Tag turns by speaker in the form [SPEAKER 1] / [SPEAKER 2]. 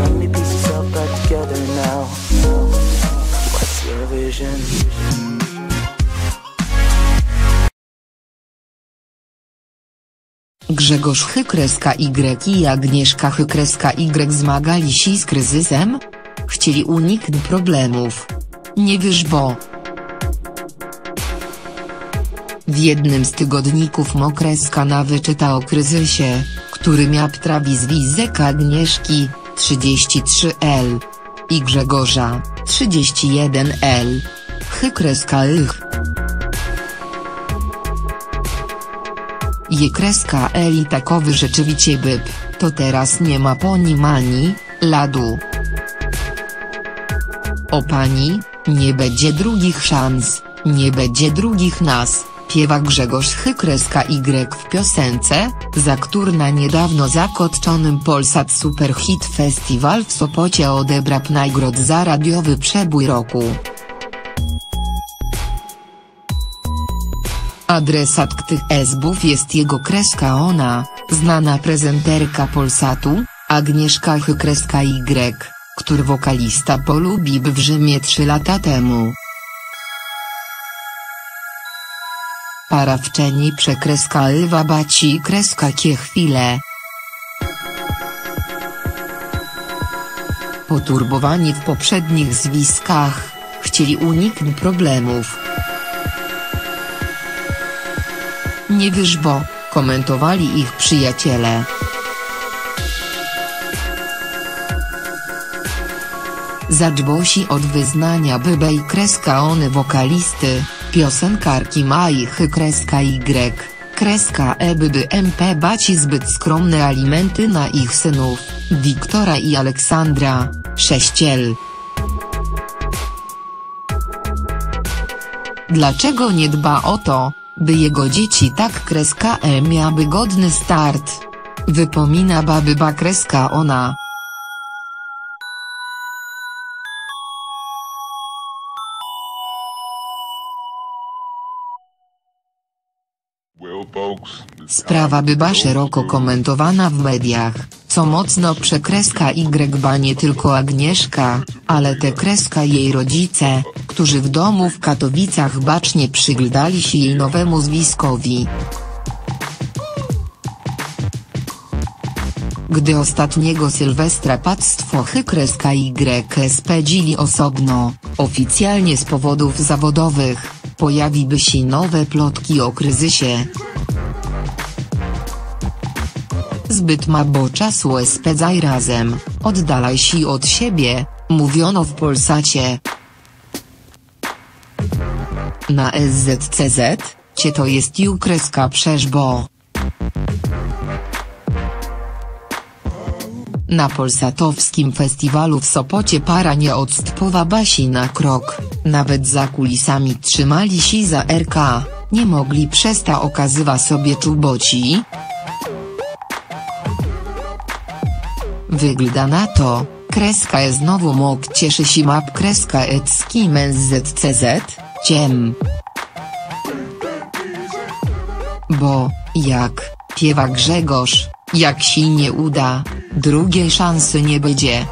[SPEAKER 1] Let me piece yourself back together now. What's your vision?
[SPEAKER 2] Grzegorz Chykreska Y i Agnieszka Chykreska Y zmagali się z kryzysem? Chcieli uniknąć problemów. Nie wiesz bo. W jednym z tygodników Mokreska na wyczyta o kryzysie, który miał trawi wizek Agnieszki, 33L. I Grzegorza, 31L. Chykreska ych. Je kreska Eli takowy rzeczywiście byb, to teraz nie ma po nim ani, ladu. O pani, nie będzie drugich szans, nie będzie drugich nas, piewa Grzegorz Chykreska Y w piosence, za którą na niedawno zakotczonym Polsat Superhit Festival w Sopocie odebrał nagrod za radiowy przebój roku. Adresat tych esbów jest jego kreska ona, znana prezenterka Polsatu, Agnieszka Chykreska Y, który wokalista polubił w Rzymie 3 lata temu. Para wczeni przekreska Ewa Baci kreska kie chwile. Poturbowani w poprzednich zwiskach, chcieli uniknąć problemów. Nie wiesz bo, komentowali ich przyjaciele. Zadźbosi od wyznania bybe i kreska one wokalisty, piosenkarki Majchy kreska Y, kreska E byby MP baci zbyt skromne alimenty na ich synów, Wiktora i Aleksandra, 6L. Dlaczego nie dba o to, by jego dzieci tak kreska E miały godny start? Wypomina baby ba kreska ona. Sprawa bywa szeroko komentowana w mediach, co mocno przekreska Y ba nie tylko Agnieszka, ale te kreska jej rodzice, którzy w domu w Katowicach bacznie przyglądali się jej nowemu zwiskowi. Gdy ostatniego Sylwestra Pactwo Chykreska Y spędzili osobno, oficjalnie z powodów zawodowych, pojawiły się nowe plotki o kryzysie. Zbyt mało czasu spędzaj razem, oddalaj się od siebie, mówiono w Polsacie. Na SZCZ, cie to jest jukreska przeszbo. Na Polsatowskim Festiwalu w Sopocie para nie odstępowa basi na krok, nawet za kulisami trzymali się za RK, nie mogli przesta okazywa sobie czuboci. Wygląda na to, kreska e znowu mok cieszy się map kreska ecki ZCZ, ciem. Bo, jak, piewa Grzegorz, jak się nie uda, drugiej szansy nie będzie.